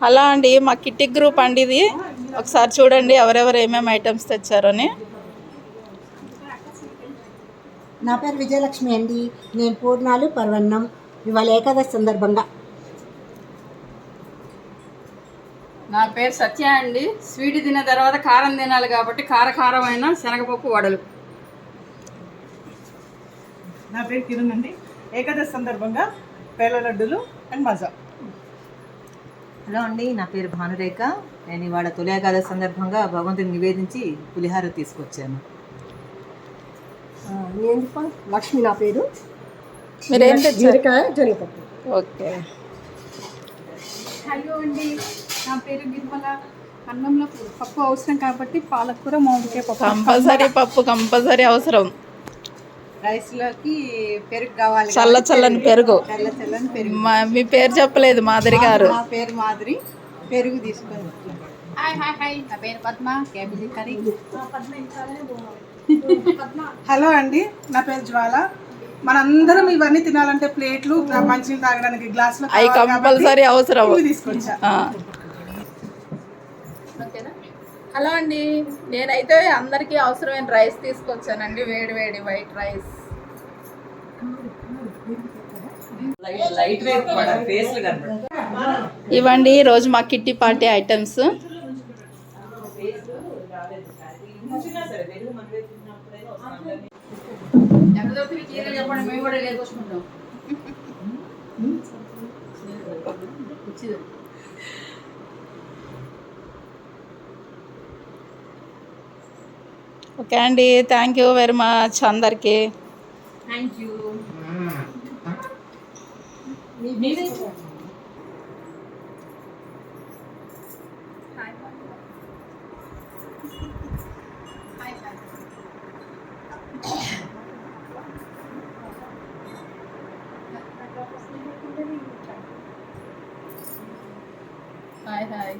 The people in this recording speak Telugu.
హలో అండి మా కిట్టి గ్రూప్ అండి ఇది. ఒకసారి చూడండి ఎవరెవరు ఏమేమి ఐటమ్స్ తెచ్చారని నా పేరు విజయలక్ష్మి అండి. నేను పూర్ణాలు పర్వన్నం ఇవాళ ఏకాదశి సందర్భంగా. నా పేరు సత్య అండి. స్వీట్ తిన్న తర్వాత కారం తినాలి కాబట్టి కారకారమైన శనగపప్పు వడలు. నా పేరు కిరణ్ అండి. ఏకాదశి సందర్భంగా పేల లడ్డులు అండ్ మజా. హలో అండి నా పేరు భానురేఖ. నేను ఇవాళ తొలి ఏకాదశి సందర్భంగా భగవంతుని నివేదించి పులిహార తీసుకొచ్చాను. నేను లక్ష్మి నా పేరు. ఓకే. హలో అండి నా పేరు నిర్మల. అన్నంలో పప్పు అవసరం కాబట్టి పాలకూర మామిడికాయ పప్పు. కంపల్సరీ పప్పు కంపల్సరీ అవసరం. రైస్లోకి పెరుగు కావాలి చల్ల చల్లని పెరుగు. చల్ల చల్లని పెరుగు. మా మీ పేరు చెప్పలేదు మాదిరి గారు. నా పేరు మాదిరి పెరుగు తీసుకొని హాయ్ హాయ్ హాయ్. నా పేరు పద్మ. Cabbage curry. హలో అండి నా పేరు జ్వాల. మనందరం ఇవన్నీ తినాలంటే ప్లేట్లు మంచినీళ్ళు తాగడానికి గ్లాసులు అవి కంపల్సరీ అవసరం. తీసుకొచ్చా. ఆ. హలో అండి. నేనైతే అందరికీ అవసరమైన రైస్ తీసుకొచ్చానండి. వేడి వేడి వైట్ రైస్. ఇవ్వండి ఈరోజు మా కిట్టి పార్టీ ఐటమ్స్. మేము కూడా ఓకే అండి థ్యాంక్ యూ వెరీ మచ్ అందరికీ. Thank you hi hi